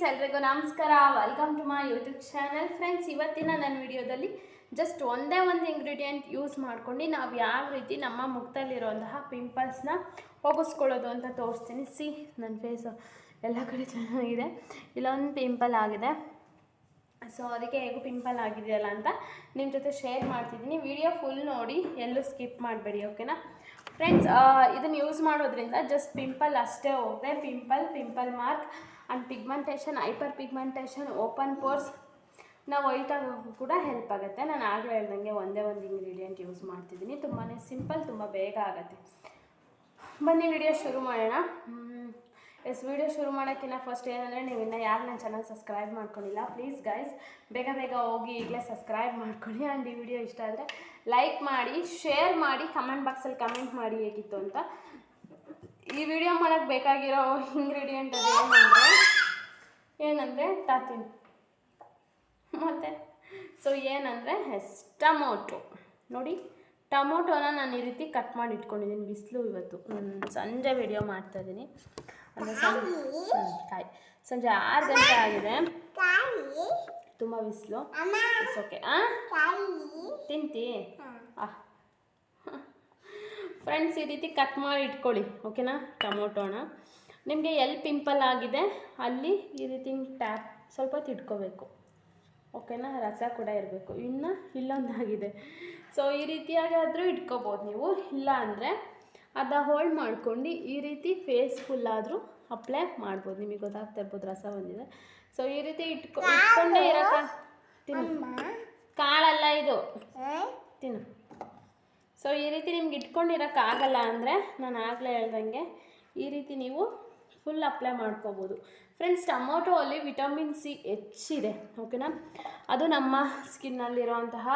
Friends ಎಲ್ರಿಗೂ ನಮಸ್ಕಾರ. Welcome to my YouTube channel friends ಇವತ್ತಿನ ನನ್ನ ವಿಡಿಯೋದಲ್ಲಿ ಜಸ್ಟ್ ಒಂದೇ ಒಂದು ಇಂಗ್ರೀಡಿಯೆಂಟ್ ಯೂಸ್ ಮಾಡ್ಕೊಂಡು ನಾವು ಯಾವ ರೀತಿ ನಮ್ಮ ಮುಖದಲ್ಲಿರುವಂತಹ ಪಿಂಪಲ್ಸ್ನ ಹೋಗಿಸ್ಕೊಳ್ಳೋದು ಅಂತ ತೋರಿಸ್ತೀನಿ. ಸಿ ನನ್ನ ಫೇಸು ಎಲ್ಲ ಕಡೆ ಚೆನ್ನಾಗಿದೆ. ಇಲ್ಲೊಂದು ಪಿಂಪಲ್ ಆಗಿದೆ. ಸೊ ಅದಕ್ಕೆ ಹೇಗೂ ಪಿಂಪಲ್ ಆಗಿದೆಯಲ್ಲ ಅಂತ ನಿಮ್ಮ ಜೊತೆ ಶೇರ್ ಮಾಡ್ತಿದ್ದೀನಿ. ವಿಡಿಯೋ ಫುಲ್ ನೋಡಿ, ಎಲ್ಲೂ ಸ್ಕಿಪ್ ಮಾಡಬೇಡಿ ಓಕೆನಾ ಫ್ರೆಂಡ್ಸ್ ಇದನ್ನು ಯೂಸ್ ಮಾಡೋದ್ರಿಂದ ಜಸ್ಟ್ ಪಿಂಪಲ್ ಅಷ್ಟೇ ಹೋಗಿದೆ pimple pimple mark and pigmentation hyper pigmentation open pores ನಾವು ವೈಟ್ ಆಗೋಕ್ಕೂ ಕೂಡ ಹೆಲ್ಪ್ ಆಗುತ್ತೆ. ನಾನು ಆಗಲೇ ಹೇಳ್ದಂಗೆ ಒಂದೇ ಒಂದು ಇಂಗ್ರೀಡಿಯೆಂಟ್ ಯೂಸ್ ಮಾಡ್ತಿದ್ದೀನಿ. ತುಂಬಾ ಸಿಂಪಲ್ ತುಂಬ ಬೇಗ ಆಗುತ್ತೆ. ಬನ್ನಿ ವಿಡಿಯೋ ಶುರು ಮಾಡೋಣ. ಎಸ್ ವಿಡಿಯೋ ಶುರು ಮಾಡೋಕ್ಕಿಂತ ಫಸ್ಟ್ ಏನಂದರೆ ನೀವು ಇನ್ನೂ ಯಾರು ನನ್ನ ಚಾನಲ್ ಸಬ್ಸ್ಕ್ರೈಬ್ ಮಾಡ್ಕೊಂಡಿಲ್ಲ ಪ್ಲೀಸ್ ಗೈಸ್ ಬೇಗ ಬೇಗ ಹೋಗಿ ಈಗಲೇ ಸಬ್ಸ್ಕ್ರೈಬ್ ಮಾಡ್ಕೊಳ್ಳಿ. ಆ್ಯಂಡ್ ಈ ವಿಡಿಯೋ ಇಷ್ಟ ಆದರೆ ಲೈಕ್ ಮಾಡಿ ಶೇರ್ ಮಾಡಿ ಕಮೆಂಟ್ ಬಾಕ್ಸಲ್ಲಿ ಕಮೆಂಟ್ ಮಾಡಿ ಹೇಗಿತ್ತು ಅಂತ. ಈ ವಿಡಿಯೋ ಮಾಡೋಕ್ಕೆ ಬೇಕಾಗಿರೋ ಇಂಗ್ರೀಡಿಯೆಂಟ್ ಅದು ಏನಂದರೆ ಏನಂದರೆ ತಾತಿನ. ಮತ್ತು ಸೊ ಏನಂದರೆ ಎಸ್, ಟಮೋಟೊ. ನೋಡಿ, ಟೊಮೊಟೊನ ನಾನು ಈ ರೀತಿ ಕಟ್ ಮಾಡಿ ಇಟ್ಕೊಂಡಿದ್ದೀನಿ ಬಿಸಿಲು ಇವತ್ತು. ಸಂಜೆ ವಿಡಿಯೋ ಮಾಡ್ತಾಯಿದ್ದೀನಿ ಅಂದರೆ ಸಂಜೆ ಕಾಯಿ ಸಂಜೆ ಆರು ಗಂಟೆ ಆಗಿದೆ. ತುಂಬ ಬಿಸಿಲು. It's okay ತಿಂತಿ. ಫ್ರೆಂಡ್ಸ್ ಈ ರೀತಿ ಕಟ್ ಮಾಡಿ ಇಟ್ಕೊಳ್ಳಿ ಓಕೆನಾ ಟೊಮೊಟೊನ ನಿಮಗೆ ಎಲ್ಲಿ ಪಿಂಪಲ್ ಆಗಿದೆ. ಅಲ್ಲಿ ಈ ರೀತಿ ಟ್ಯಾಪ್ ಸ್ವಲ್ಪ ತಿಡ್ಕೋಬೇಕು ಓಕೆನಾ ರಸ ಕೂಡ ಇರಬೇಕು. ಇನ್ನು ಇಲ್ಲೊಂದಾಗಿದೆ. ಸೊ ಈ ರೀತಿಯಾಗಿ ಆದರೂ ಇಟ್ಕೋಬೋದು ನೀವು. ಇಲ್ಲ ಅಂದರೆ ಅದ ಹೋಲ್ಡ್ ಮಾಡ್ಕೊಂಡು ಈ ರೀತಿ ಫೇಸ್ ಆದರೂ ಅಪ್ಲೈ ಮಾಡ್ಬೋದು. ನಿಮಗೆ ಗೊತ್ತಾಗ್ತಾ ಇರ್ಬೋದು ರಸ ಬಂದಿದೆ. ಸೊ ಈ ರೀತಿ ಇಟ್ಕೊ ಇಟ್ಕೊಂಡೇ ಇರಕ್ಕ. ತಿನ್ನು. ಕಾಳಲ್ಲ ಇದು. ತಿನ್ನು. ಸೊ ಈ ರೀತಿ ನಿಮ್ಗೆ ಇಟ್ಕೊಂಡಿರೋಕ್ಕಾಗಲ್ಲ ಅಂದರೆ ನಾನು ಆಗಲೇ ಹೇಳ್ದಂಗೆ ಈ ರೀತಿ ನೀವು ಫುಲ್ ಅಪ್ಲೈ ಮಾಡ್ಕೋಬೋದು. ಫ್ರೆಂಡ್ಸ್ ಟೊಮೊಟೊ ಅಲ್ಲಿ ವಿಟಮಿನ್ ಸಿ ಹೆಚ್ಚಿದೆ ಓಕೆನಾ ಅದು ನಮ್ಮ ಸ್ಕಿನ್ನಲ್ಲಿರುವಂತಹ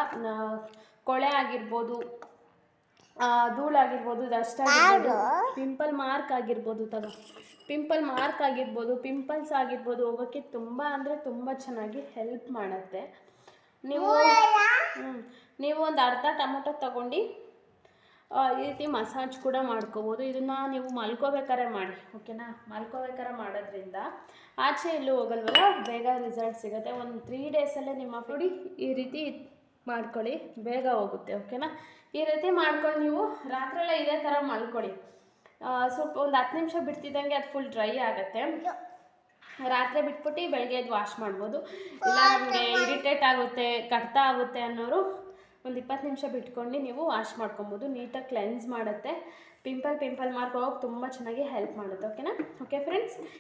ಕೊಳೆ ಆಗಿರ್ಬೋದು ಧೂಳಾಗಿರ್ಬೋದು ಡಸ್ಟ್ ಆಗಿರ್ಬೋದು ಪಿಂಪಲ್ ಮಾರ್ಕ್ ಆಗಿರ್ಬೋದು ತಗೋ. ಪಿಂಪಲ್ ಮಾರ್ಕ್ ಆಗಿರ್ಬೋದು ಪಿಂಪಲ್ಸ್ ಆಗಿರ್ಬೋದು ಹೋಗೋಕ್ಕೆ ತುಂಬ ಅಂದರೆ ತುಂಬ ಚೆನ್ನಾಗಿ ಹೆಲ್ಪ್ ಮಾಡುತ್ತೆ. ನೀವು. ನೀವು ಒಂದು ಅರ್ಧ ಟೊಮೊಟೊ ತಗೊಂಡು ಈ ರೀತಿ ಮಸಾಜ್ ಕೂಡ ಮಾಡ್ಕೋಬೋದು. ಇದನ್ನು ನೀವು ಮಲ್ಕೋಬೇಕಾರೆ ಮಾಡಿ ಓಕೆನಾ ಮಲ್ಕೋಬೇಕಾರೆ ಮಾಡೋದ್ರಿಂದ ಆಚೆ ಎಲ್ಲೂ ಹೋಗಲ್ವಲ್ಲ? ಬೇಗ ರಿಸಲ್ಟ್ ಸಿಗುತ್ತೆ. ಒಂದು ತ್ರೀ ಡೇಸಲ್ಲೇ ನಿಮ್ಮ ನೋಡಿ ಈ ರೀತಿ ಮಾಡ್ಕೊಳ್ಳಿ, ಬೇಗ ಹೋಗುತ್ತೆ ಓಕೆನಾ ಈ ರೀತಿ ಮಾಡ್ಕೊಂಡು ನೀವು ರಾತ್ರೆಲ್ಲ ಇದೇ ಥರ ಮಾಡ್ಕೊಳ್ಳಿ. ಸ್ವಲ್ಪ ಒಂದು ಹತ್ತು ನಿಮಿಷ ಬಿಡ್ತಿದ್ದಂಗೆ ಅದು ಫುಲ್ ಡ್ರೈ ಆಗುತ್ತೆ. ರಾತ್ರಿ ಬಿಟ್ಬಿಟ್ಟು ಬೆಳಗ್ಗೆ ಎದ್ದು ವಾಶ್ ಮಾಡ್ಬೋದು. ಇಲ್ಲ, ನಮಗೆ ಇರಿಟೇಟ್ ಆಗುತ್ತೆ ಕಡ್ತ ಆಗುತ್ತೆ ಅನ್ನೋರು ಒಂದು ಇಪ್ಪತ್ತು ನಿಮಿಷ ಬಿಟ್ಕೊಂಡು ನೀವು ವಾಶ್ ಮಾಡ್ಕೊಬೋದು. ನೀಟಾಗಿ ಕ್ಲೆನ್ಸ್ ಮಾಡುತ್ತೆ. ಪಿಂಪಲ್ ಪಿಂಪಲ್ ಮಾರ್ಕ್ ತುಂಬ ಚೆನ್ನಾಗಿ ಹೆಲ್ಪ್ ಮಾಡುತ್ತೆ ಓಕೆನಾ ಓಕೆ ಫ್ರೆಂಡ್ಸ್